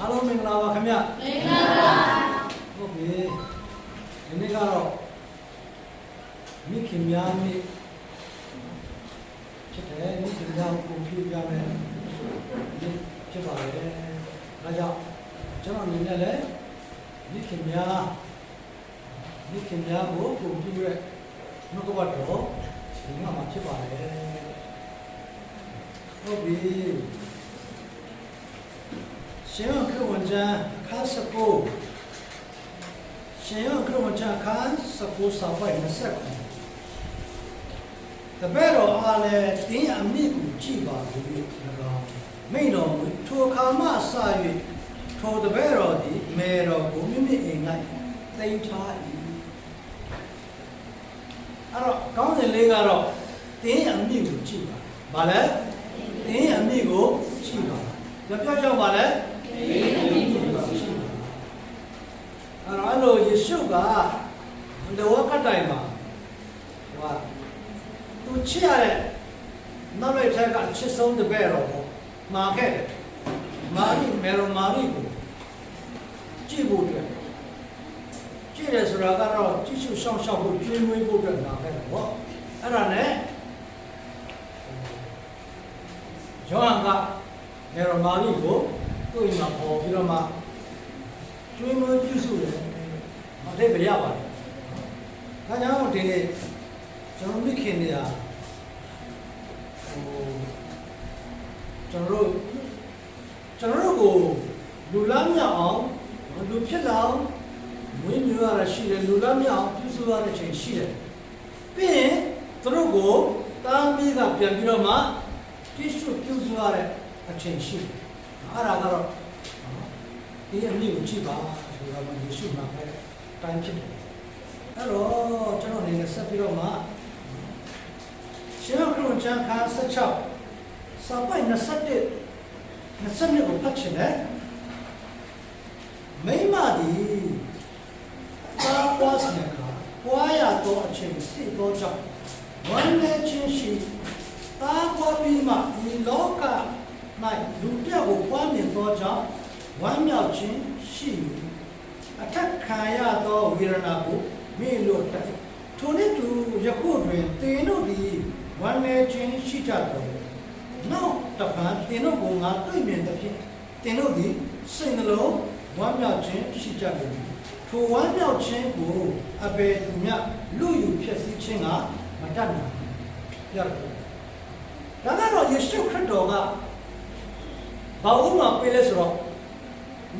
အားလုံးမင်္ဂလာပါခင်ဗျမင်္ဂလာပါဟုတ်ပြီဒီနေ့ကတော့မိခင်များနေ့ဖြစ်တယ်မိခင်များကိုပြုပြမယ်နေ့ဖြစ်ပါလေဒါကြောင့်ကျွန်တော်အနေနဲ့လည်းမိခင်များမိခင်များကိုကိုပြုရဲနှုတ်ကပတ်တော်ဒီမှာမှာဖြစ်ပါလေဟုတ်ပြီ ရှင်ရခရဝန်ကျမ်းအခါစကိုရှင်ရခရဝချခန်းစကူစာပိုင်ဆက်ခုတပည့်တော်အားလည်းတင်းအမိကိုကြည်ပါဘူး၎င်းမိန်တော်မူထိုအခါမှစ၍ထိုတပည့်တော်သည်မေတော်ကိုမိမိအိမ်၌တိမ်ထား၏အဲ့တော့ကောင်းတဲ့လေးကတော့တင်းအမိကိုကြည်ပါဘာလဲတင်းအမိကိုကြည်ပါပြောပြောကြောင့်ပါလဲတင်း အမိကိုကြည်ပါအဲ့တော့အဲ့လိုယေရှုကလောကတိုင်မှာဟိုသူချစ်ရတဲ့နောက်လိုက်ထက်ကချစ်ဆုံးတပည့်တော်ပေါ့မာခဲ့တယ်မာရီမေရိုမာရီကိုကြည့်ဖို့အတွက်ကြည့်တယ်ဆိုတာကတော့ကြည့်ရှုရှောင်းရှောင်းဖို့ကျွေးမွေးဖို့အတွက်မာခဲ့တယ်ပေါ့အဲ့ဒါနဲ့ယောဟန်ကမေရိုမာရီကို သူ့အိမ်မှာပေါ်ပြီးတော့မှကျွေးမွေးပြုစုတယ်အထိပ္ပယ်ရပါတယ်။ဒါကြောင့်ဒီနေ့ကျွန်တော်မိခင်တွေကဟိုကျွန်တော်တို့ကျွန်တော်တို့ကိုလူလားမြောက်အောင်လူဖြစ်လာအောင်မွေးမြူရတာရှိတယ်လူလားမြောက်အောင်ပြုစုရတဲ့ချိန်ရှိတယ်။ပြီးရင်သူတို့ကိုတားမီးကပြန်ပြီးတော့မှပြုစုပြုစုရတဲ့အချိန်ရှိတယ်။ အဲ့ဒါကတော့ဒီအမိကိုကြည့်ပါဆိုတော့ယေရှုမှာပဲတိုင်းဖြစ်တယ်အဲ့တော့ကျွန်တော်အနေနဲ့ဆက်ပြီးတော့မှရှင်ခရစ်ဝင်ကျမ်းခန်း16စာပိုက်21 22ကိုဖတ်ချင်တယ်မိမသည်သာပွားစနေကပွားရတော့အချိန်စိတ်တော့ကြောင့်ဝမ်းနေခြင်းရှိသာပွားပြီးမှဒီလောက၌ လူတစ်ယောက်ကိုပွားမြင်တော့ကြောင့်ဝမ်းမြောက်ခြင်းရှိ၏အထက်ခံရသောဝေဒနာကိုမေ့လို့တတ်ထိုနည်းတူယခုတွင်သင်တို့သည်ဝမ်းနေခြင်းရှိကြတော်နောက်တပံသင်တို့ကိုငါတွေ့မြင်သဖြင့်သင်တို့သည်စိတ်နှလုံးဝမ်းမြောက်ခြင်းရှိကြတယ်ထိုဝမ်းမြောက်ခြင်းကိုအဘယ်သူမျှလူယူဖြစ်စေခြင်းကမတတ်နိုင်ရတယ်ဒါကတော့ယေရှုခရစ်တော်က ဘာဥမာပေးလဲဆိုတော့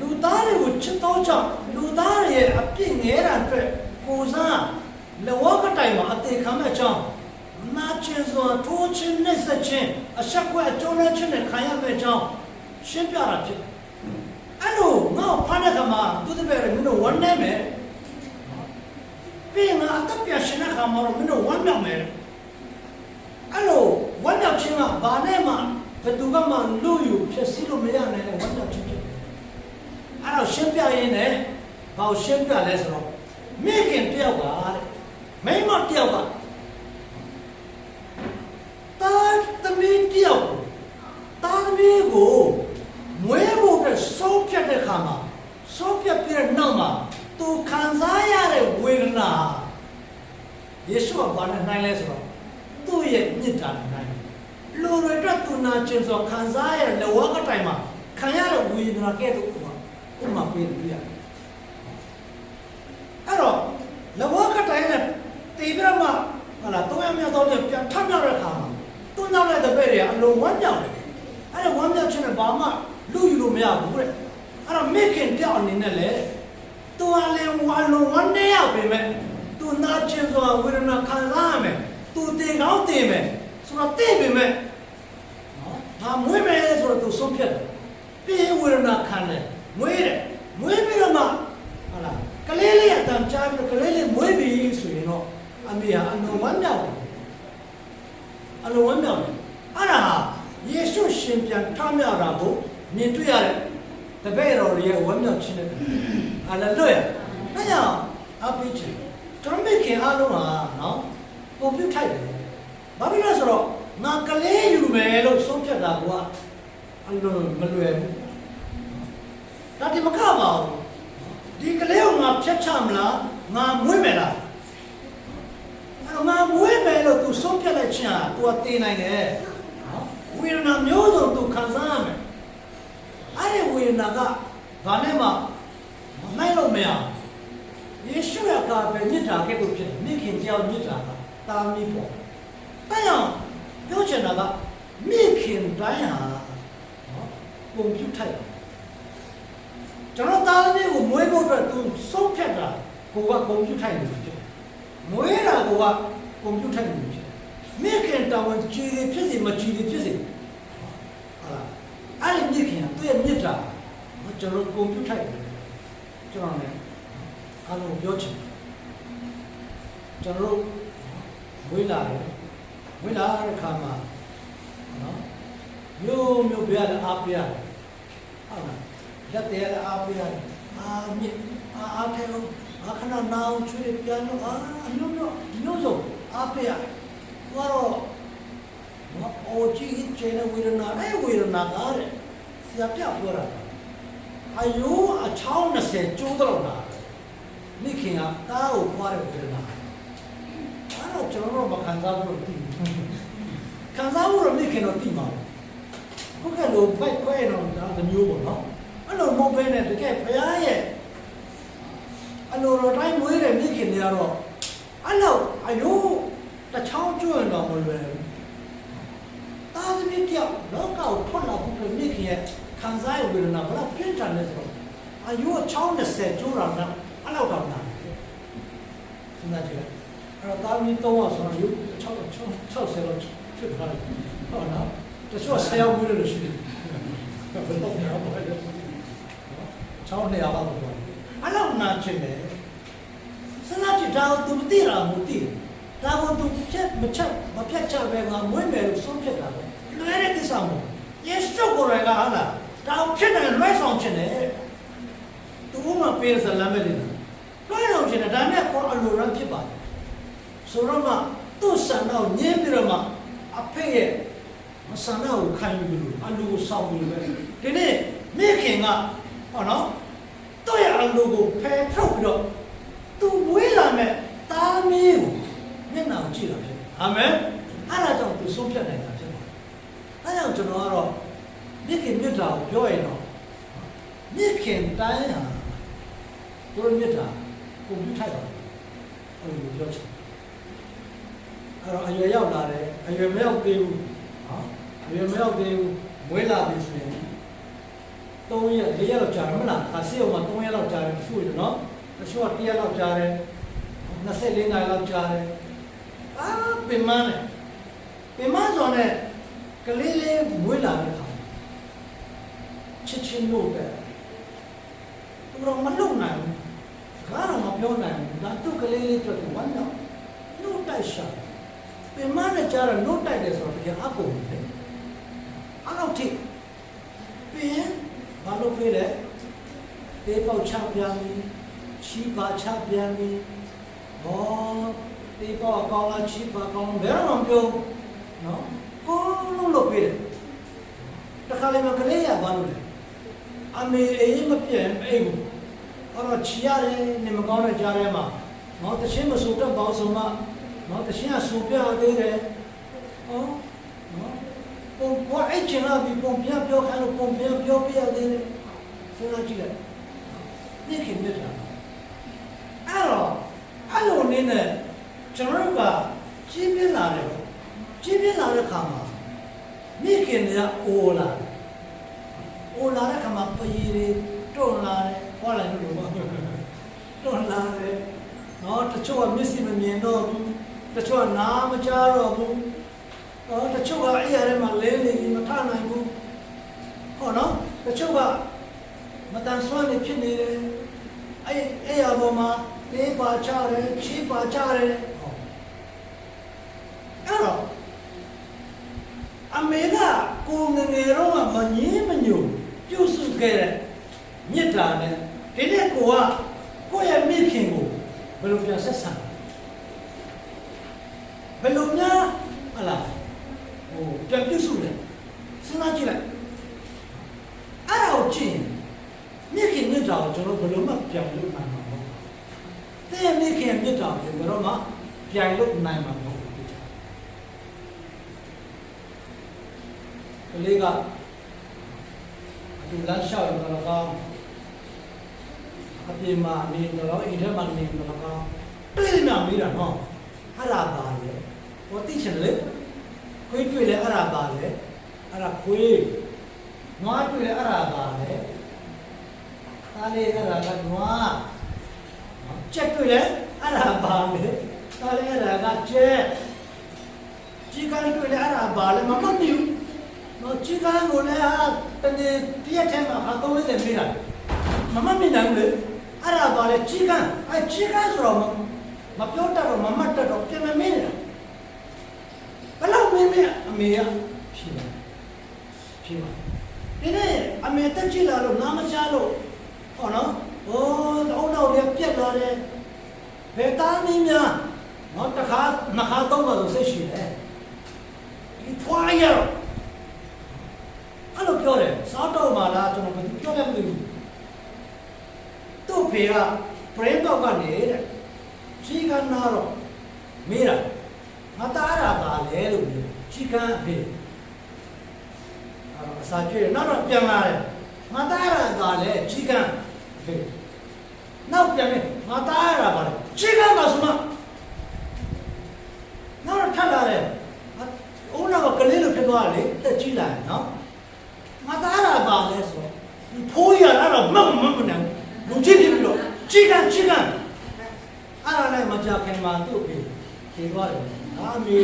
လူသားတွေကိုချစ်တော့ကြောင့်လူသားတွေရဲ့အပြစ်ငဲတာအတွက်ကိုစားလောကတိုင်မှာအသေးခံမဲ့ကြောင်းနာကျင်စွာထိုးချင်းနဲ့ဆက်ချင်းအဆက်ကွက်အကျုံးနဲ့ချင်းနဲ့ခံရမဲ့ကြောင်းရှင်းပြတာဖြစ်တယ်။အဲ့လိုငါ့ကိုဖမ်းတဲ့ခါမှာသူတပည့်ရမင်းတို့ဝမ်းနေမယ်။ပြီးငါအသက်ပြရှင်တဲ့ခါမှာတော့မင်းတို့ဝမ်းမြောက်မယ်။အဲ့လိုဝမ်းမြောက်ခြင်းကဘာနဲ့မှ ဘယ်သူကမှလူယူဖြစ်စီလို့မရနိုင်တဲ့ဝမ်းမြောက်ခြင်းဖြစ်တယ်အဲ့တော့ရှင်းပြရင်းနဲ့ဘာကိုရှင်းပြလဲဆိုတော့မိခင်တယောက်ကတဲ့မိန်းမတယောက်ကတာသမီးတယောက်ကိုတာသမီးကိုမွေးဖို့အတွက်ဆုံးဖြတ်တဲ့ခါမှာဆုံးဖြတ်ပြီးတဲ့နောက်မှာသူခံစားရတဲ့ဝေဒနာယေရှုကဘာနဲ့နိုင်လဲဆိုတော့သူ့ရဲ့မြစ်တာနဲ့နိုင်တယ် လူတွေအတွက်သူနာကျင်စွာခံစားရတဲ့လောကတိုင်းမှာခံရတဲ့ဝေဒနာကဲ့သို့ဥပမာဥပမာပေးလို့ရတယ်အဲ့တော့လောကတိုင်းနဲ့တေပြမဟာလာတော့ရမြောက်တော့ပြန်ထမြောက်တဲ့ခါမှာသူ့နောက်လိုက်တဲ့ဘက်တွေကအလုံးဝမ်းမြောက်တယ်အဲ့ဒါဝမ်းမြောက်ခြင်းနဲ့ဘာမှလူယူလို့မရဘူးတဲ့အဲ့တော့မိခင်တယောက်အနေနဲ့လေသူကလည်းဝါလုံးဝမ်းနေရပြီမဲ့သူနာကျင်စွာဝေဒနာခံစားရမယ်သူတေကောင်းတေမယ် ဆိုတော့တေပြီမဲ့နော်ငါမွေးမယ်ဆိုတော့သူဆုံးဖြတ်တယ်ပြေဝေဒနာခံတယ်မွေးတယ်မွေးပြီးတော့မှဟာလားကလေးလေးအတန်ကြားပြီးတော့ကလေးလေးမွေးပြီဆိုရင်တော့အမေဟာအလုံးဝမ်းမြောက်တယ်အလုံးဝမ်းမြောက်တယ်အဲ့ဒါဟာယေရှုရှင်ပြန်ထမြောက်တာကိုမြင်တွေ့ရတဲ့တပည့်တော်တွေရဲ့ဝမ်းမြောက်ခြင်းနဲ့ဟာလေလွတ်ရဒါကြောင့်အပိချင်ကျွန်တော်မိခင်အားလုံးဟာနော်ပုံပြုတ်ထိုက်တယ် ဘာဖြစ်လဲဆိုတော့ငါကလေးယူမယ်လို့ဆုံးဖြတ်တာကအလုံးမလွယ်ဘူး ဒါဒီမကပါဘူးဒီကလေးကိုငါဖြတ်ချမလားငါမွေးမယ်လားအဲ့တော့ငါမွေးမယ်လို့ तू ဆုံးဖြတ်လိုက်ချင်တာ तू ကတည်နိုင်တယ်နော်ဝေဒနာမျိုးစုံ तू ခံစားရမယ်အဲ့ဒီဝေဒနာကဘာနဲ့မှမနိုင်လို့မရဘူးယေရှုရဲ့ကာပဲမြစ်တာကဲ့သို့ဖြစ်တယ်မိခင်ကြောင့်မြစ်တာကတာမီးပေါ့ ဒါကြောင့်ပြောချင်တာကမိခင်တိုင်းဟာနော်ပုံပြုတ်ထိုက်တယ်ကျွန်တော်သားသမီးကိုမွေးဖို့အတွက်သူဆုံးဖြတ်တာကိုကကွန်ပျူတာထိုင်နေလို့ဖြစ်တယ်။မွေးတာကိုကကွန်ပျူတာထိုင်နေလို့ဖြစ်တယ်။မိခင်တောင်ဝင်ကြည်ရဖြစ်စေမကြည်ရဖြစ်စေဟုတ်လား။အဲ့ဒီမိခင်ကသူ့ရဲ့မြစ်တာကျွန်တော်ကွန်ပျူတာထိုင်တယ်ကျွန်တော်လည်းအားလုံးပြောချင်တယ်ကျွန်တော်တို့မွေးလာတယ် မွေးလာတဲ့ခါမှာနော်မျိုးမျိုးပြရတဲ့အားပြရတယ်ဟုတ်လားလက်သေးရအားပေးရတယ်အာမြစ်အာအားထဲလို့အခဏနာအောင်ချွေးပြန်လို့အာအမျိုးမျိုးမျိုးစုံအားပေးရတယ်ဘာတော့မအော်ကြီးချေနေဝေဒနာအဲဝေဒနာကားတဲ့ဆရာပြပြောတာအယိုးအချောင်း20ကျိုးတော့တာမိခင်ကတားကိုခွာတဲ့ဝေဒနာအဲ့တော့ကျွန်တော်တို့မခံစားဘူးလို့သိဘူး ခံစားဘူးတော့မိခင်တော့သိမှာဘုကလိုဖိုက်ခွဲတော့ဒါတစ်မျိုးပေါ့နော်အဲ့လိုမဟုတ်ဘဲနဲ့တကယ်ဘုရားရဲ့အလိုတော်တိုင်းမွေးတဲ့မိခင်တွေကတော့အဲ့လောက်အယိုးတစ်ချောင်းကျွရင်တော့မလွယ်ဘူး။တာသမီးတယောက်လောကကိုထွက်လာဖို့အတွက်မိခင်ရဲ့ခံစားရဝေဒနာဘယ်လောက်ပြင်းထန်လဲဆိုတော့အယိုးအချောင်း20ကျွတာတော့အဲ့လောက်တော့နားတယ်။စဉ်းစားကြည့်လိုက်။ အဲ့တော့တာသမီးတော့ဆိုတော့ယိုး60 60လောက်ဖြစ်သွားတယ်။ဟုတ်နော်။တချို့ဆရာဝေးလို့ရှိတယ်။ဘယ်တော့မှမဟုတ်ဘူး။ချောင်းနေရာပါတော့အဲ့လောက်နာချင်တယ်စနာချစ်တာကို तू မသိတာမသိဘူးဒါကို तू ဖြတ်မချက်မဖြတ်ချက်ပဲငါမွေးမယ်လို့ဆုံးဖြတ်တာပဲလွယ်တဲ့ကိစ္စမဟုတ်ယေရှုကိုယ်တိုင်ကဟာလားဒါကိုဖြစ်တယ်လွဲဆောင်ချင်တယ်သူမှပေးစလမ်းပဲလေလွဲဆောင်ချင်တယ်ဒါနဲ့ကိုအလိုရမ်းဖြစ်ပါတယ် ဆိုတော့မှသူ့ဆန္ဒကိုညင်းပြီးတော့မှအဖေရဲ့ဆန္ဒကိုခံယူလို့အလိုကိုဆောင်ပြီးပဲဒီနေ့မိခင်ကဟောနော်တော့ရအလိုကိုဖယ်ထုတ်ပြီးတော့သူဝေးလာမဲ့သားမီးကိုမျက်နှာကိုကြည့်တာဖြစ်တယ်အာမင်အဲ့ဒါကြောင့်သူဆုံးဖြတ်နိုင်တာဖြစ်ပါတယ်အဲဒါကြောင့်ကျွန်တော်ကတော့မြစ်ခင်မြတ်တာကိုပြောရင်တော့မြစ်ခင်တိုင်းဟာသူတို့မြတ်တာကိုပြုထိုက်ပါအဲ့လိုပြောချင် အဲ့တော့အရွယ်ရောက်လာတယ်အရွယ်မရောက်သေးဘူးဟောအရွယ်မရောက်သေးဘူးမွေးလာပြီဆိုရင်3ရက်4ရက်လောက်ကြာတယ်မလားအစီအောင်မှာ3ရက်လောက်ကြာတယ်တချို့ရနော်တချို့က1ရက်လောက်ကြာတယ်24နာရီလောက်ကြာတယ်အာပင်မနဲ့ပင်မဆိုနဲ့ကလေးလေးမွေးလာတဲ့ခါချစ်ချင်းလို့ပဲသူတော့မလုံနိုင်ဘူးကားတော့မပြောနိုင်ဘူးဒါသူ့ကလေးလေးအတွက်ဝမ်းတော့နှုတ်တိုက်ရှာ ပင်မနဲ့ကြာတော့နှုတ်တိုက်တယ်ဆိုတော့တကယ်အကုန်ပဲအဲ့တော့ထိပင်ဘာလို့ပြေးလဲတေးပေါက်ချပြန်ပြီချီပါချပြန်ပြီဟောတေးပေါက်အကောင်းလားချီပါကောင်းဘယ်တော့မှပြောနော်ကိုလုံးလို့ပြေးတယ်တခါလေမကလေးရဘာလို့လဲအမေအေးမပြတ်အိမ်ဘူးအဲ့တော့ချီရတယ်နေမကောင်းတဲ့ကြားထဲမှာနော်တချင်းမဆူတော့ပေါင်းဆုံးမ နော်တချင်းကဆူပြသေးတယ်ဟောနော်ပုံပေါ်အဲ့ချင်လာပြီပုံပြပြောခိုင်းလို့ပုံပြပြောပြရသေးတယ်စဉ်းစားကြည့်လိုက်ညခင်မြတ်တာအဲ့တော့အဲ့လိုနေနဲ့ကျွန်တော်တို့ကကြီးပြင်းလာတယ်ပေါ့ကြီးပြင်းလာတဲ့ခါမှာမိခင်တွေကအိုလာတယ်အိုလာတဲ့ခါမှာပရီတွေတွန်းလာတယ်ဟောလိုက်လို့ပေါ့တွန်းလာတယ်နော်တချို့ကမျက်စိမမြင်တော့ဘူး တချို့ကနားမကြားတော့ဘူးတော့တချို့ကအဲ့ရထဲမှာလဲနေပြီးမထနိုင်ဘူးဟောနော်တချို့ကမတန်ဆွမ်းနေဖြစ်နေတယ်အဲ့အဲ့ရပေါ်မှာလေးပါချတယ်ချီးပါချတယ်ဟောအဲ့တော့အမေကကိုငယ်ငယ်တော့ကမငင်းမညို့ပြုစုခဲ့တဲ့မြစ်တာနဲ့ဒီနေ့ကိုကကိုယ့်ရဲ့မိခင်ကိုဘယ်လိုပြန်ဆက်ဆံ ဘယ်လိုများဟလာဟိုပြန်ပြုစုတယ်စဉ်းစားကြည့်လိုက်အဲ့ဒါကိုကြည့်ရင်မြင့်ခင်တာကိုကျွန်တော်ဘယ်လိုမှပြန်လို့နိုင်မှာမဟုတ်ဘူး။တဲ့မိခင်မြတ်တာကိုဘယ်တော့မှပြန်လို့နိုင်မှာမဟုတ်ဘူး။ကလေးကအတူလမ်းလျှောက်ရတော့ကောင်းအပြင်မှာနေတော့အိမ်ထဲမှာနေတော့ကောင်းတွေ့နေမိတာနော်အဲ့ဒါပါလေ ဟောသိချင်လေခွေးတွေ့လေအဲ့ဒါပါလေအဲ့ဒါခွေးနွားတွေ့လေအဲ့ဒါပါလေဒါလေးအဲ့ဒါကနွားကြက်တွေ့လေအဲ့ဒါပါလေဒါလေးအဲ့ဒါကကြက်ကြီးကန်းတွေ့လေအဲ့ဒါပါလေမမမြူနော်ကြီးကန်းကိုလည်းဟာတနေ့တရက်ထဲမှာဟာသုံးလေးမိတာမမမြင်နိုင်ဘူးလေအဲ့ဒါပါလေကြီးကန်းအဲ့ကြီးကန်းဆိုတော့မပြောတတ်တော့မမတ်တတ်တော့ပြင်မမင်းနေတာ ဘယ်လောက်မင်းမင်းအမေကဖြေပါဖြေပါဒီနေ့အမေတက်ကြည့်လာလို့ငါမချလို့ဟောနော်ဟိုးတော့တော့ရပြက်လာတယ်ဘယ်သားမင်းများနော်တစ်ခါနှစ်ခါသုံးခါဆိုစိတ်ရှိတယ်ဒီဖွာရတော့အဲ့လိုပြောတယ်စားတော့မှလားကျွန်တော်ဘယ်သူပြောရမလဲသူ့ဖေကပရိတော့ကနေတဲ့ကြီးကနာတော့မေးတာ ငါတားတာပါလေလို့ပြောကြီးကအဖေအဲ့တော့အစာကျွေးနောက်တော့ပြန်လာတယ်ငါတားတာပါလေကြီးကအဖေနောက်ပြန်မယ်ငါတားတာပါလေကြီးကမှာဆိုမှနောက်တော့ထပ်လာတယ်ဦးနောက်ကလေးလိုဖြစ်သွားတယ်လေတက်ကြီးလာတယ်နော်ငါတားတာပါလေဆိုတော့ဒီဖိုးရအဲ့တော့မမမမနိုင်လူကြီးဖြစ်ပြီးတော့ကြီးကကြီးကအဲ့ဒါနဲ့မကြခင်မှာသူ့အဖေဖြေသွားတယ်။ အာမေ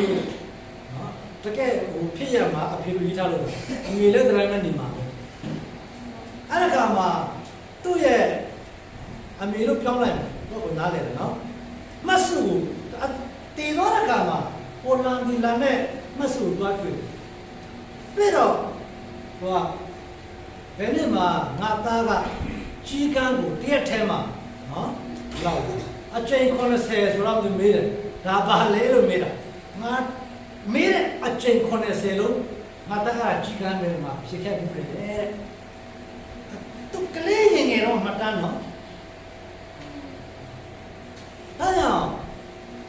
နော်တကယ်ဟိုဖြစ်ရမှာအဖေကိုရေးထားလို့အမေလည်းတိုင်းနဲ့နေမှာပဲ။အဲ့ဒါကမှသူ့ရဲ့အမေလို့ပြောင်းလိုက်တယ်တော့ကိုနားလဲတယ်နော်။မတ်စုကိုတည်သွားတဲ့ကမှပေါ်လန်ဒီလာနဲ့မတ်စုကိုတွားတွေ့တယ်။ပြီးတော့ဟိုကဘယ်နဲ့မှငါသားကကြီးကန်းကိုတရက်ထဲမှာနော်လောက်တယ်အချိန်80ဆိုတော့သူမေးတယ် ဒါပါလေလို့မေးတာငါမေးတဲ့အချိန်80လို့ငါတက်ကကြီးကမ်းတယ်မှာဖြစ်ခဲ့ပြီလေသူကလေးငယ်ငယ်တော့မှတ်တမ်းနော်ဒါကြောင့်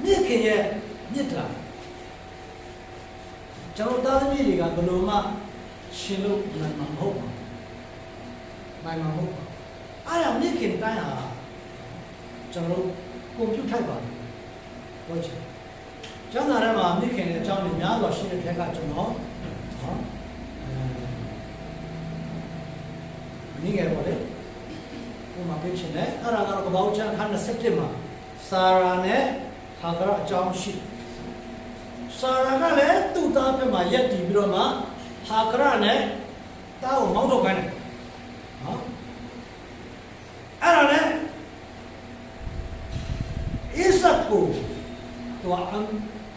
မြင့်ခင်ရဲ့မြစ်တာကျွန်တော်သားသမီးတွေကဘယ်လိုမှရှင်လို့နိုင်မှာမဟုတ်ပါဘူးနိုင်မှာမဟုတ်ပါဘူးအဲ့ဒါမြင့်ခင်တိုင်းဟာကျွန်တော်တို့ကွန်ပျူတာပါ တယ်ဟောချင်ကျောင်းသားထဲမှာမိခင်တဲ့အကြောင်းတွေများစွာရှိတဲ့ထက်ကကျွန်တော်ဟောအဲမိငယ်ပေါ့လေဟိုမှာပြချင်တယ်အဲ့ဒါကတော့ကပောက်ချန်ခန်း27မှာစာရာနဲ့ဟာကရအကြောင်းရှိစာရာကလည်းသူ့သားဘက်မှာရက်တည်ပြီးတော့မှဟာကရနဲ့တားကိုမောင်းထုတ်ခိုင်းတယ်နော်အဲ့ဒါနဲ့အစ္စတ်ကို သူ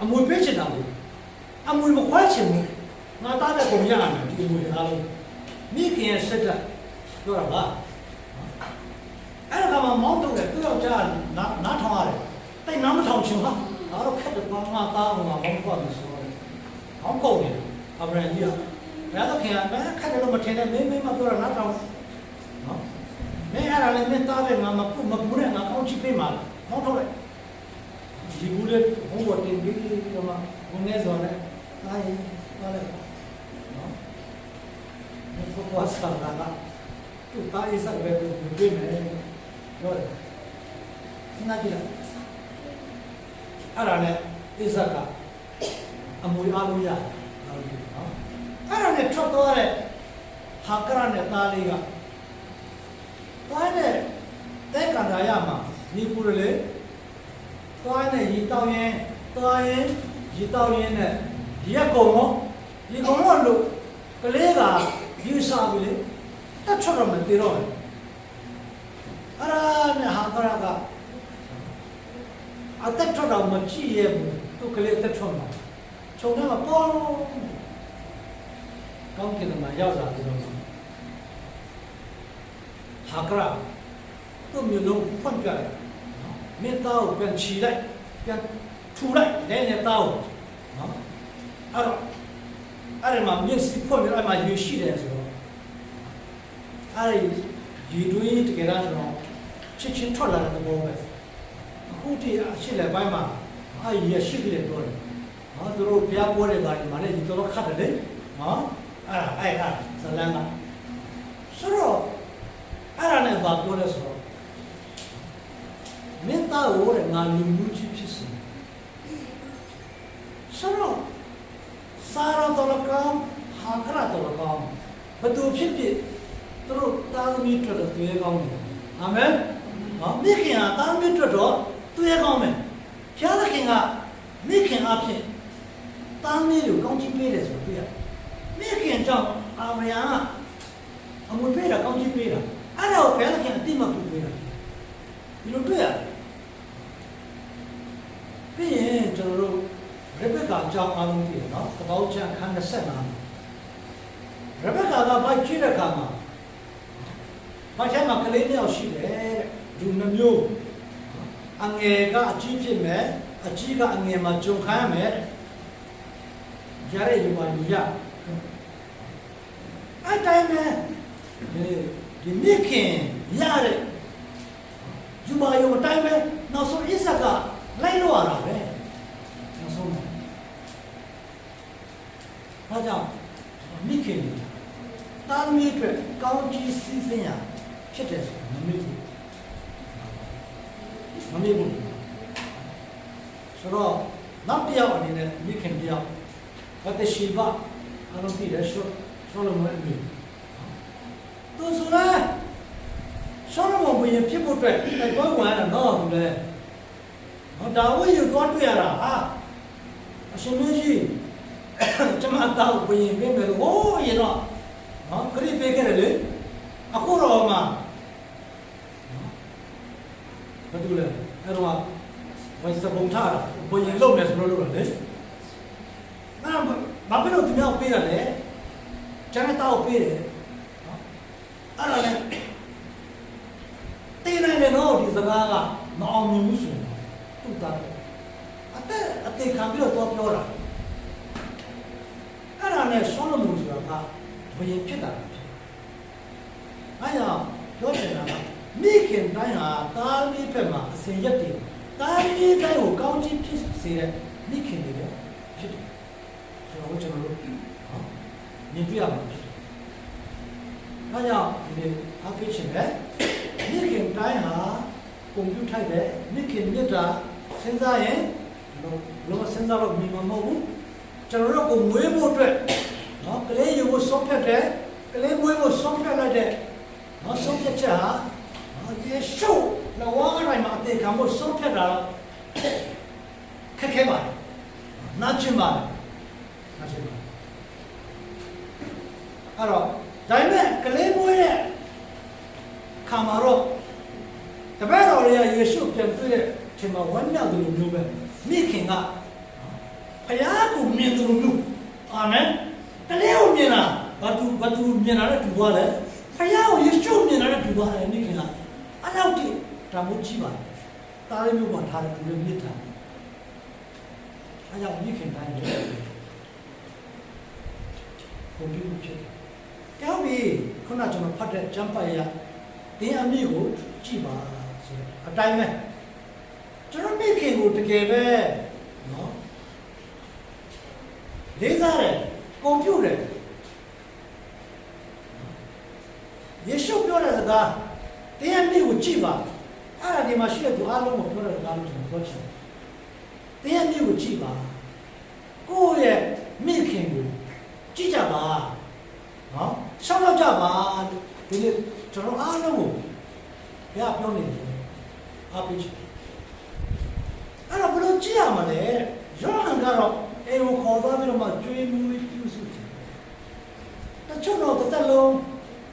အမွေပေးချင်တာဘူးအမွေမခွဲချင်ဘူးငါသားတဲ့ပုံရမယ်ဒီအမွေအားလုံးမိခင်ရဲ့စက်တက်ပြောတာပါအဲ့ဒါကမှမောင်းတော့တယ်သူ့ယောက်ျားနားနားထောင်ရတယ်တိတ်နားမထောင်ချင်ဟာငါတို့ခက်တယ်ဘာမှသားအောင်ငါမောင်းကွာလို့ဆိုတယ်ဟောင်းကုန်တယ်အဘရန်ကြီးကဘယ်တော့ခင်ဗျာခက်တယ်လို့မထင်နဲ့မင်းမင်းမပြောတာနားထောင်နော်မင်းအဲ့ဒါလည်းမင်းသားပဲငါမပုမပူနဲ့ငါကောင်းချစ်ပေးမှာမောင်းထုတ်လိုက် ဒီဘူးလေးဘုံဝတင်ပြီးတော့မှဘုံနဲ့ဆိုတော့အားရင်ပါလေနော်ဒီပုဂ္ဂိုလ်ဆန္ဒကသူတားရစပဲသူပြင်မယ်တော့နာကြည့်လားအဲ့ဒါနဲ့အစ္စကအမွေအားလို့ရတယ်နော်အဲ့ဒါနဲ့ထွက်သွားတဲ့ဟာကရနဲ့သားလေးကသွားတဲ့တဲ့ကန္တာရမှာဒီပူရလေ သွားနဲ့ရေတောက်ရင်သွားရင်ရေတောက်ရင်နဲ့ဒီကကုံရောဒီကုံရောလို့ကလေးကယူစားပြီလေတက်ချောတော့မတေတော့ဘူးအရာနဲ့ဟာကရကအတက်ချောတော့မကြည့်ရဘူးသူကလေးတက်ချောမှာခြုံထဲမှာပေါင်းကောင်းကင်မှာရောက်လာပြီးတော့ဟာကရသူ့မျိုးလုံးဖွင့်ပြလိုက် မင်းသားကိုပြန်ချီလိုက်ပြန်ထူလိုက်လဲနဲ့သားကိုနော်အဲ့တော့အဲ့ဒီမှာမျက်စိဖွင့်ပြီးအဲ့မှာယူရှိတယ်ဆိုတော့အဲ့ဒီရရေတွေးတကယ်တော့ကျွန်တော်ချစ်ချင်းထွက်လာတဲ့သဘောပဲအခုထိအရှိလည်းပိုင်းမှာအာရရှိကြတယ်တော့တယ်နော်သူတို့ဘုရားပွဲတဲ့ဘာတွေမှာလည်းဒီတော့ခတ်တယ်လေနော်အဲ့ဒါအဲ့ဒါဇလန်ကဆိုတော့အဲ့ဒါနဲ့ဘာပြောလဲဆိုတော့ မင်းသားဟိုတဲ့ငါလူမှုကြီးဖြစ်စီဆိုတော့စာရတော်ကံဟာကရတော်ကံဘယ်သူဖြစ်ဖြစ်သူတို့တာသမီထွက်တော့တွေ့ကောင်းတယ်အာမင်ဟောမိခင်ကတာသမီထွက်တော့တွေ့ကောင်းမယ်ဘုရားသခင်ကမိခင်အဖြစ်တာသမီကိုကောင်းချီးပေးတယ်ဆိုတော့တွေ့ရမိခင်ကြောင့်အာဗြဟံကအမွေပေးတာကောင်းချီးပေးတာအဲ့ဒါကိုဘုရားသခင်အတိမတ်ပြုပေးတာဒီလိုတွေ့ရတယ် ပြီးရင်ကျွန်တော်တို့ရဘက်ကအကြောင်းအားလုံးသိတယ်နော်သဘောချမ်းခန်း25ရဘက်ကကဘိုက်ကြည့်တဲ့အခါမှာဘိုက်ထဲမှာကလေးနှစ်ယောက်ရှိတယ်တဲ့လူနှမျိုးအငယ်ကအကြီးဖြစ်မယ်အကြီးကအငယ်မှာဂျုံခမ်းရမယ်တဲ့ရတဲ့ယူပါယူရအဲ့တိုင်းပဲဒီဒီမိခင်ရတဲ့ယူပါယူအတိုင်းပဲနောက်ဆုံးအစ္ဆက လိုက်လို့ရတာပဲနောက်ဆုံးမှာဒါကြောင့်မိခင်တွေတာသမီအတွက်ကောင်းကြီးစီးစင်းရဖြစ်တယ်ဆိုမမေ့ဘူးမမေ့ဘူးဆိုတော့နောက်တစ်ယောက်အနေနဲ့မိခင်တစ်ယောက်ဘာတရှိပါအလုံးတည်ရရှို့ဆိုလိုမယ်မိသူဆိုလဲဆောရမဘုရင်ဖြစ်ဖို့အတွက်တိုက်ပွဲဝင်ရတာတော့ဘူးလေဟော ဒါဝိရတော့တွေ့ရတာဟာအရှင်မရှိကျွန်မတောက်ဘုရင်ပြင်မယ်လို့ဟိုးရင်တော့နော်ခရီးပေးခဲ့တယ်လေအခုတော့မှဘာတူလဲအဲ့တော့ဝိုင်းစပုံထားတာဘုရင်လုံတယ်ဆိုလို့လို့လေနာဘာဖြစ်လို့သူများပေးရတယ်ကျွန်တော်တောက်ပေးတယ်နော်အဲ့ဒါလည်းတင်းနေတယ်နော်ဒီစကားကမအောင်မြင်ဘူးဆို ရင်သူ့သားအသက်အသေးခံပြီးတော့ပြောတာအဲ့ဒါနဲ့ဆောလမုန်ဆိုတာကဘုရင်ဖြစ်တာဖြစ်။အဲကြောင့်ပြောချင်တာကမိခင်တိုင်းဟာတာမီးဖက်မှာအစဉ်ရက်တည်တာမီးတိုင်းကိုကောင်းချီးဖြစ်စေတဲ့မိခင်တွေပဲဖြစ်တယ်။ဆိုတော့ကျွန်တော်တို့နော်မြင်ပြရမှာဖြစ်တယ်။အဲကြောင့်ဒီအပိချင်ပဲမိခင်တိုင်းဟာကွန်ပျူတာပဲမိခင်မြတ်တာ စဉ်းစားရင်လုံးစဉ်းစားလို့မြင်မှာမဟုတ်ဘူး။ကျွန်တော်တို့ကိုမွေးဖို့အတွက်နော်ကလေးယူဖို့ဆုံးဖြတ်တယ်ကလေးမွေးဖို့ဆုံးဖြတ်လိုက်တဲ့နော်ဆုံးဖြတ်ချက်ဟာနော်ယေရှုလဝါတိုင်းမှာအသေးခံဖို့ဆုံးဖြတ်တာတော့ခက်ခဲပါလားနာကျင်ပါလားနာကျင်ပါအဲ့တော့ဒါပေမဲ့ကလေးမွေးတဲ့ခါမှာတော့တပည့်တော်တွေကယေရှုပြန်တွေ့တဲ့ ချိန်မှာဝမ်းမြောက်တယ်လို့မျိုးပဲမိခင်ကဖခင်ကိုမြင်တယ်လို့မျိုးအာမင်တလေးကိုမြင်တာဘာသူဘာသူမြင်တာလဲတူသွားတယ်ဖခင်ကိုယေရှုမြင်တာလဲတူသွားတယ်မိခင်ကအနောက်တိဒါမို့ကြည့်ပါတားလေးမျိုးမှာထားတယ်သူလည်းမြစ်တာအဲကြောင့်မိခင်တိုင်းတယ်ဘုံပြုဖြစ်တယ်ကြောက်ပြီခုနကျွန်တော်ဖတ်တဲ့ကျမ်းပတ်ရတင်းအမိကိုကြည့်ပါဆိုတော့အတိုင်းပဲ ကျွန်တော်မိခင်ကိုတကယ်ပဲနော်လေးစားတယ်ကွန်ပျူတာယေရှုပြောတဲ့စကားတရားမြစ်ကိုကြည့်ပါအဲ့ဒါဒီမှာရှိတဲ့သူအားလုံးကိုပြောတဲ့စကားလို့ကျွန်တော်ပြောချင်တယ်တရားမြစ်ကိုကြည့်ပါကိုယ့်ရဲ့မိခင်ကိုကြည့်ကြပါနော်ရှောက်တော့ကြပါဒီနေ့ကျွန်တော်အားလုံးကိုဘုရားပြောနေတယ်အားပေးချင်အဲ့တော့ဘယ်လို ကြည့်ရမလဲယောဟန်ကတော့အေဝခေါ်သွားပြီးတော့မှကျွေးမွေးပြုစုတယ်တချို့တော့တစ်သက်လုံး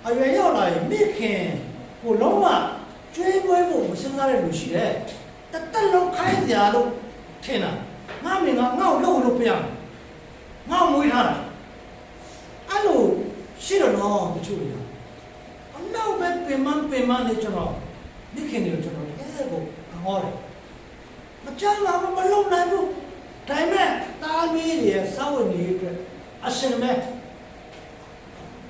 အရွယ်ရောက်လာရင်မိခင်ကိုလုံးဝကျွေးမွေးဖို့မစဉ်းစားတဲ့လူရှိတယ်တစ်သက်လုံးခိုင်းကြလို့ထင်တာငါမင်းကငါ့ကိုလှုပ်လို့ပြရမယ်ငါ့ကိုမွေးထားတာအဲ့လိုရှိတော့တော့တချို့တွေအနောက်ပဲပင်မပင်မနဲ့ကျွန်တော်မိခင်တွေကိုကျွန်တော်တကယ်ကိုဟောတယ် မကြောက်လာဘူးမလုံနိုင်ဘူးဒါပေမဲ့တာမီးတွေရဲ့စာဝင်နေအတွက်အစင်မဲ့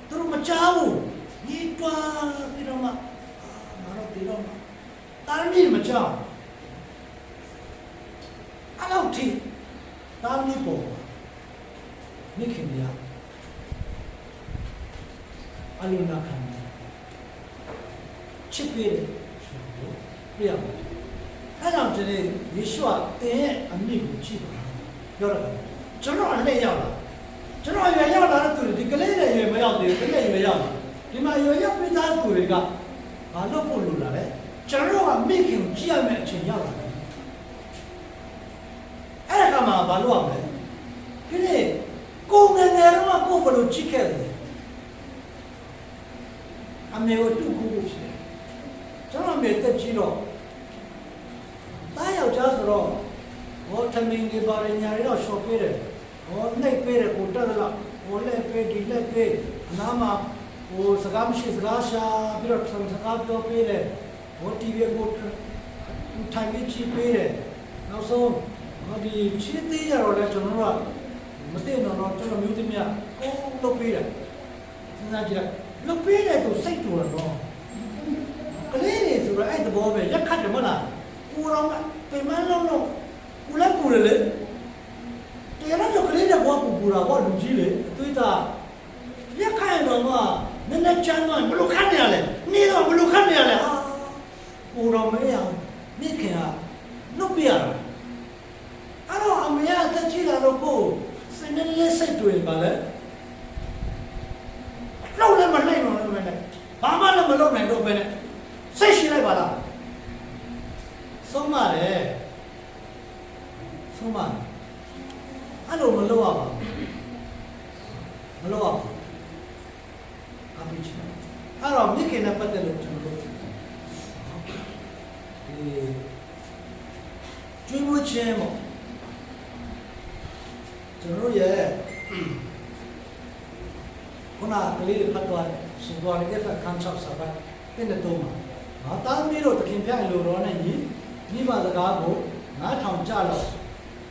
သူတို့မကြောက်ဘူးညီတွားပြီးတော့မှတည်တော့မှာတာမီးမကြောက်အဲ့လောက်ထိတာမီးပေါ်မိခင်ဗျာအလုံးနာခံချစ်ပေးတယ်ဆိုတော့ပြရမှာအဲ့တော့ ဒီနေ့ယေရှုကတင်ရဲ့အမိကိုကြည့်ပါပြောရတယ်ကျွန်တော်အလက်ရောက်လာကျွန်တော်ရွယ်ရောက်လာတဲ့သူတွေဒီကလေးတွေရွယ်မရောက်သေးဘူးကလေးရွယ်ရောက်လာဒီမှာရွယ်ရောက်ပြီးသားသူတွေကဘာလို့ပို့လို့လာလဲကျွန်တော်ကမိခင်ကိုကြည့်ရမယ့်အချိန်ရောက်လာတယ်အဲ့ဒါကမှဘာလို့ရမလဲဒီနေ့ကိုယ်ငယ်ငယ်တော့ကိုယ်ဘယ်လိုကြည့်ခဲ့တယ်အမေကိုတူခုဖို့ရှိတယ်ကျွန်တော်အမေတက်ကြည့်တော့တားယောက်ျားဆိုတော့ဟောထ မင်းကြီးပါရညာရီတော့ရှော့ပေးတယ်ဟောနှိပ်ပေးတယ်ကိုတက်သလားဟောလက်ပေးဒီလက်ပေးအနားမှာဟိုစကားမရှိစကားရှာပြီးတော့စကားပြောပေးတယ်ဟော TV ကိုထိုင်ပြီးကြည့်ပေးတယ်နောက်ဆုံးဟောဒီချစ်သေးရတော့လဲကျွန်တော်တို့ကမသိတော့တော့ကျွန်တော်မျိုးသမီးကကိုလုပ်ပေးတယ်စဉ်းစားကြည့်လိုက်လုပ်ပေးတယ်သူစိတ်တူတော့ကလေးတွေဆိုတော့အဲ့တဘောပဲရက်ခတ်တယ်မဟုတ်လားကိုတော်ကပြန်မလုံးလုံး ကိုလည်းပူတယ်လေတရားတော့ကလေးတွေဘောပူပူတာဘောလူကြီးလေအသွေးသားရက်ခတ်ရင်တော့ကနည်းနည်းချမ်းတော့ဘလို့ခတ်နေရလဲနေတော့ဘလို့ခတ်နေရလဲအာကိုတော်မရအောင်မိခင်ကနှုတ်ပြရတာအဲ့တော့အမေကတက်ကြည့်လာတော့ကိုစနေလေးစိတ်တွေပါလေလောက်လည်းမလိုက်တော့လည်းမလိုက်ဘာမှလည်းမလုပ်နိုင်တော့ပဲနဲ့စိတ်ရှိလိုက်ပါလားဆုံးမတယ် ဆုံးမတယ်အဲ့လိုမလုပ်ရပါဘူးမလုပ်ရပါဘူးအပိချင်အဲ့တော့မိခင်နဲ့ပတ်သက်လို့ကျွန်တော်တို့ဒီကျွေးမွေးခြင်းပေါ့ကျွန်တော်တို့ရဲ့ခုနကလေးတွေဖတ်သွားတယ်ဆိုသွားတယ် if a can't stop survive တဲ့နဲ့တော့မှာငါသားသမီးတို့တခင်ဖျက်အလိုတော်နဲ့ညီမိဘစကားကိုငါထောင်ကြလို့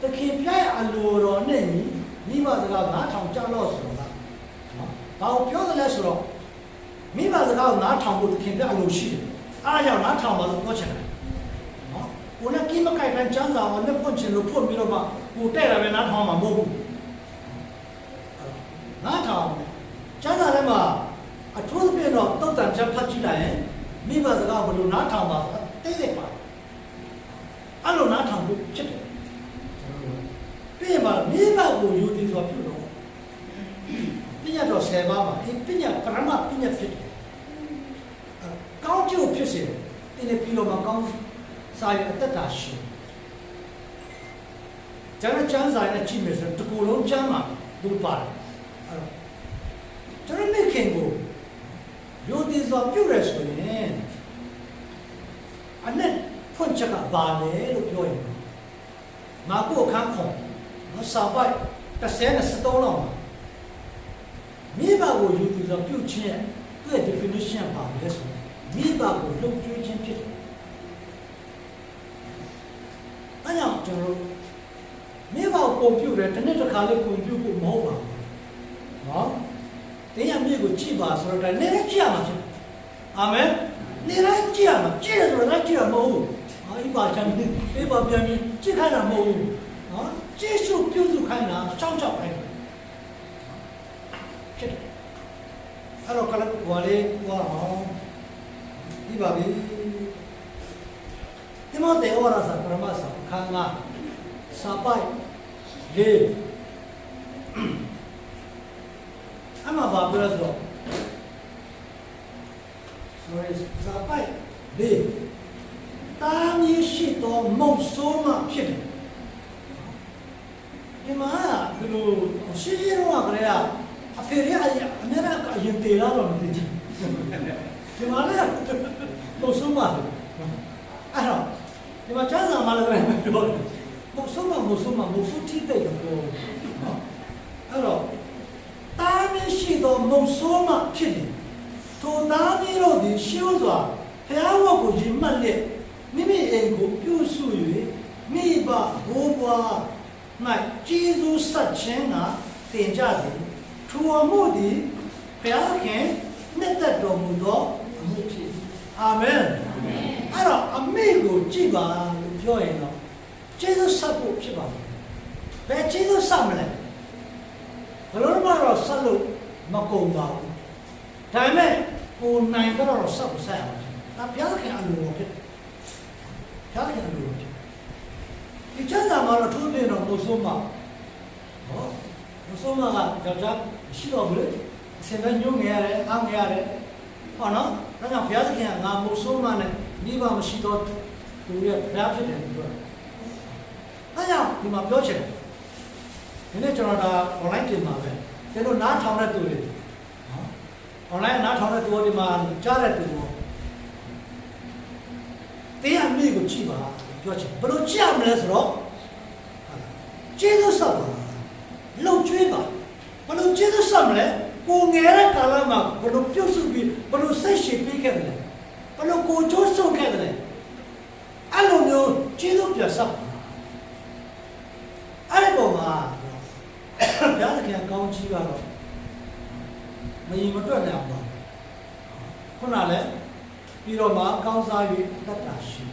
တခင်ဖျက်အလိုတော်နဲ့ညီမိဘစကားငါထောင်ကြလို့ဆိုတာနော်ဘာကိုပြောသလဲဆိုတော့မိဘစကားကိုငါထောင်ဖို့တခင်ဖျက်အလိုရှိတယ်အားကြောင့်ငါထောင်ပါလို့ပြောချင်တယ်နော်ကိုလည်းကိမကိုက်တိုင်းကျန်းစာဝန်နဲ့ဖွင့်ချင်လို့ဖွင့်ပြီးတော့မှကိုတဲ့ရပဲငါထောင်မှာမဟုတ်ဘူးငါထောင်ကျန်းစာထဲမှာအထူးသဖြင့်တော့တုတ်တန်ချက်ဖတ်ကြည့်လိုက်ရင်မိဘစကားဘယ်လိုနားထောင်ပါဆိုတာသိသိပါအဲ့လိုနားထောင်ဖို့ဖြစ်တယ် ပြင်ပါမိဘကိုယူတည်စွာပြုတော့ပညာတော်ဆယ်ပါးပါဒီပညာပရမပညာဖြစ်တယ်ကောင်းကျိုးဖြစ်စေတယ်ဒီနေ့ပြီးတော့မှကောင်းစာရအသက်တာရှိကျန်တဲ့ချမ်းစာနဲ့ကြည့်မယ်ဆိုတော့တကူလုံးချမ်းမှာသူပါတယ်အဲ့တော့ကျွန်တော်မိခင်ကိုယုံကြည်စွာပြုရဆိုရင်အနဲ့ဖွင့်ချက်ကဘာလဲလို့ပြောရင်ငါကိုအခန်းခွ န်ငါစာပိုက်30-73လောက်မှာမိဘကိုယုံကြည်စွာပြုခြင်းရဲ့သူ့ရဲ့ definition ပါလဲဆိုရင်မိဘကိုလှုပ်ကြွေးခြင်းဖြစ်တယ်။အဲကြောင့်ကျွန်တော်တို့မိဘကိုပုံပြုတယ်တစ်နေ့တစ်ခါလေးပုံပြုဖို့မဟုတ်ပါဘူး။နော်။တရားမြေကိုကြည့်ပါဆိုတော့ဒါလည်းကြည့်ရမှာဖြစ်တယ်။အာမင်။နေတိုင်းကြည့်ရမှာကြည့်ရဆိုတော့လည်းကြည့်ရမဟုတ်ဘူး။ဟာဒီပါချမ်းဒီပါပြန်ပြီးကြည့်ခိုင်းတာမဟုတ်ဘူး။နော်။ ကြည့်ရှုပြုစုခိုင်းတာစောင့်ကြောက်ခိုင်းတာဖြစ်တယ်။အဲ့တော့ကလည်းဟိုလေးဟောအောင်ဒီပါပြီဒီမောတေဩရာစာပရမစာခါငါစာပိုက်လေအမဘာပြောဆိုတော့ sorry စာပိုက်လေတာမီရှိတော့မုံဆိုးမှဖြစ်တယ် ဒီမှာဒီလိုရှိရတော့ကလေးအဖေရအအများကအရင်တေလာတော့မသိဘူးဒီမှာလည်းမုံဆိုးမှအဲ့တော့ဒီမှာချမ်းသာမှလည်းပြောတယ်မုံဆိုးမှမုံဆိုးမှမုံဆိုးထိတဲ့ကိုနော်အဲ့တော့တာမီရှိတော့မုံဆိုးမှဖြစ်တယ်ထိုသားမျိုးတို့သည်ရှင်းစွာဘုရားဝတ်ကိုရင်မှတ်လျက်မိမိအိမ်ကိုပြုစု၍မိဘဘိုးဘွား၌ ကျေးဇူးဆက်ခြင်းကတင်ကြသည်ထိုအမှုသည်ဘုရားခင်နှစ်သက်တော်မူသောအမှုဖြစ်အာမင်အာမင်အဲ့တော့အမေကိုကြည့်ပါလို့ပြောရင်တော့ကျေးဇူးဆက်ဖို့ဖြစ်ပါမယ်ဘယ်ကျေးဇူးဆက်မလဲဘယ်လိုမှတော့ဆက်လို့မကုန်ပါဘူးဒါပေမဲ့ကိုနိုင်တော့ဆက်ဖို့ဆက်အောင်ဒါဘုရားခင်အလိုတော်ဖြစ်ဘုရားခင်အလိုတော်ဖြစ် ဒီကျမ်းစာမှာတော့သူ့နေတော့မဆိုးမှာဟောမဆိုးမှာကကြောက်ကြရှိတော့ဘူးလေအစင်ပဲညုံနေရတယ်အားနေရတယ်ဟောနော်ဒါကြောင့်ဘုရားသခင်ကငါမဆိုးမှာနဲ့မိဘမရှိတော့သူရဲ့ဘုရားဖြစ်တယ်ပြောတယ်ဒါကြောင့်ဒီမှာပြောချင်တယ်ဒီနေ့ကျွန်တော်ဒါ online တင်ပါပဲကျွန်တော်နားထောင်တဲ့သူတွေနော် online နားထောင်တဲ့သူတွေဒီမှာကြားတဲ့သူတွေတင်းအမိကိုကြည့်ပါ ပြောချင်ဘယ်လိုကြည့်ရမလဲဆိုတော့ကျေးဇူးဆက်ပါလှုပ်ကြွေးပါဘယ်လိုကျေးဇူးဆက်မလဲကိုငယ်တဲ့ကာလမှာဘယ်လိုပြုတ်ဆုပ်ပြီးဘယ်လိုစိတ်ရှိပြီးခဲ့တယ်လဲဘယ်လိုကိုကျိုးဆုံးခဲ့တယ်လဲအဲ့လိုမျိုးကျေးဇူးပြဆက်ပါအဲ့ဒီပုံမှာဘုရားသခင်ကောင်းကြီးကတော့မရင်မတွက်နိုင်အောင်ပါခုနလည်းပြီးတော့မှကောင်းစား၍တတ်တာရှိ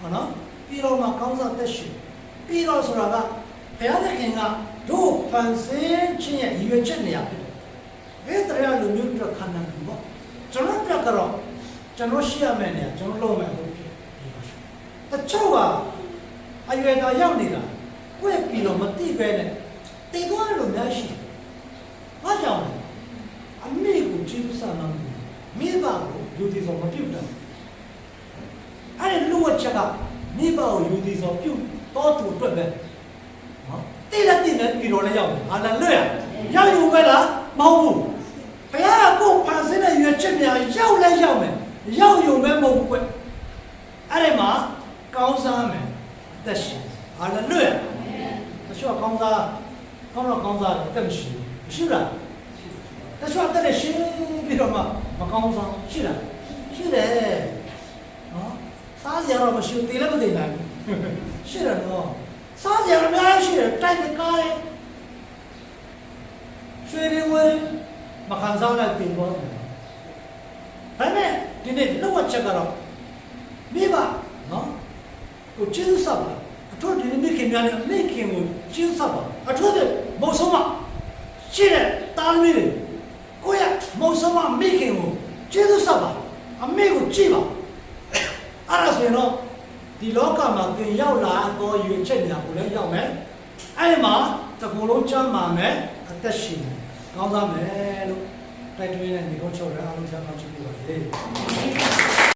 ဟုတ်နော်ပြီးတော့မှကောင်းစားသက်ရှိပြီးတော့ဆိုတာကဘုရားသခင်ကတို့ဖန်ဆင်းခြင်းရဲ့ရည်ရွယ်ချက်နေရာဖြစ်တယ်ဘယ်တရားလူမျိုးတို့ခန္ဓာကူပေါ့ကျွန်တော်ပြကတော့ကျွန်တော်ရှိရမယ်နေရာကျွန်တော်လုပ်မယ်လို့ဖြစ်တချို့ကအရွယ်သားရောက်နေတာကိုယ့်ပြီးတော့မတိပဲနဲ့တေသွားလို့များရှိတယ်။ဘာကြောင့်လဲ။အမေကိုကျေးဇူးဆန္ဒမှုမိဘကိုယူတည်ဆုံးမပြုတ်တယ်။ အဲ့ဒီလူဝချက်ကမိဘကိုယူတည်ဆုံးပြုတ်တော့သူအတွက်ပဲ။နော်။တိလက်တိနဲ့ပြီးတော့လည်းရောက်တယ်။ဟာလည်းလွတ်ရ။ရောက်ယူပဲလားမဟုတ်ဘူး။ဘုရားကကိုယ်ဖန်ဆင်းတဲ့ရွယ်ချက်များရောက်လဲရောက်မယ်။ရောက်ယူမဲမဟုတ်ဘူးကွ။အဲ့ဒီမှာကောင်းစားမယ်။အသက်ရှင်။ဟာလည်းလွတ်ရ။တချို့ကကောင်းစားကောင်းတော့ကောင်းစားတယ်အသက်မရှိဘူး။မရှိလား။တချို့အသက်နဲ့ရှင်းပြီးတော့မှမကောင်းစားရှိလား။ရှိတယ်။နော်။ စားကြရတော့မရှိဘူး။တည်လည်းမတည်နိုင်ဘူး။ရှိတယ်နော်။စားကြရအများကြီးရှိတယ်။တိုက်တဲ့ကားရဲ့ရွှေတွေဝင်မခံစားနိုင်ပြင်ပေါ်တယ်။ဒါနဲ့ဒီနေ့လောက်ဝချက်ကတော့မိဘနော်ကိုကျေးဇူးဆက်ပါအထွတ်ဒီနေ့မိခင်များနဲ့မိခင်ကိုကျေးဇူးဆက်ပါအထွတ်တဲ့မုံဆုံးမရှိတဲ့တားမီးတွေကိုရမုံဆုံးမမိခင်ကိုကျေးဇူးဆက်ပါအမေကိုကြည့်ပါ အဲ့ဒါဆိုရင်တော့ဒီလောကမှာသင်ရောက်လာတော့ရွေချက်ညာကိုလည်းရောက်မယ်အဲ့ဒီမှာတကူလုံးချမ်းပါမယ်အသက်ရှင်မယ်ကောင်းသားမယ်လို့တိုက်တွန်းနေတဲ့ညီကုန်းချုပ်လည်းအားလုံးချမ်းသာချီးပါစေ